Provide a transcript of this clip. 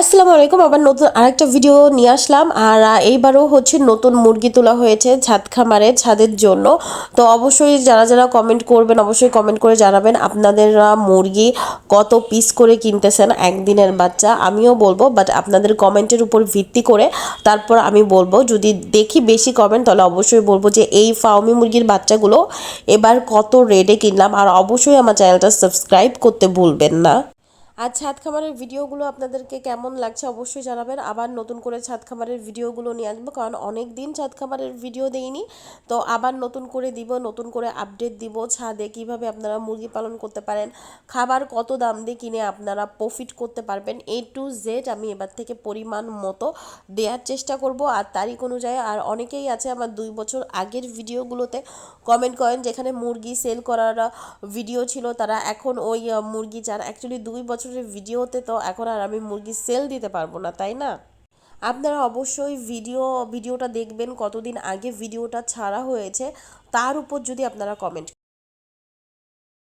আসসালামু আলাইকুম, আবার নতুন আরেকটা ভিডিও নিয়ে আসলাম। আর এইবারও হচ্ছে নতুন মুরগি তোলা হয়েছে ছাদ খামারে, ছাদের জন্য। তো অবশ্যই যারা যারা কমেন্ট করবেন, অবশ্যই কমেন্ট করে জানাবেন আপনাদের মুরগি কত পিস করে কিনতেছেন একদিনের বাচ্চা, আমিও বলব। বাট আপনাদের কমেন্টের উপর ভিত্তি করে তারপর আমি বলব। যদি দেখি বেশি কমেন্ট তাহলে অবশ্যই বলব যে এই ফাউমি মুরগির বাচ্চাগুলো এবার কত রেডে কিনলাম। আর অবশ্যই আমার চ্যানেলটা সাবস্ক্রাইব করতে ভুলবেন না। আর ছাদ খামারের ভিডিওগুলো আপনাদেরকে কেমন লাগছে অবশ্যই জানাবেন। আবার নতুন করে ছাদ খামারের ভিডিওগুলো নিয়ে আসব, কারণ অনেক দিন ছাদ খামারের ভিডিও দেইনি। তো আবার নতুন করে দিব, নতুন করে আপডেট দিব ছাদে কীভাবে আপনারা মুরগি পালন করতে পারেন, খাবার কত দাম দিয়ে কিনে আপনারা প্রফিট করতে পারবেন। এ টু জেড আমি এবার থেকে পরিমাণ মতো দেওয়ার চেষ্টা করব। আর তারিখ অনুযায়ী, আর অনেকেই আছে আমার দুই বছর আগের ভিডিওগুলোতে কমেন্ট করেন, যেখানে মুরগি সেল করার ভিডিও ছিল, তারা এখন ওই মুরগি চান অ্যাকচুয়ালি দুই বছরের ভিডিওতে তো এখন আর আমি মুরগি সেল দিতে পারব না, তাই না? আপনারা অবশ্যই ভিডিও ভিডিওটা দেখবেন কতদিন আগে ভিডিওটা ছাড়া হয়েছে, তার উপর যদি আপনারা কমেন্ট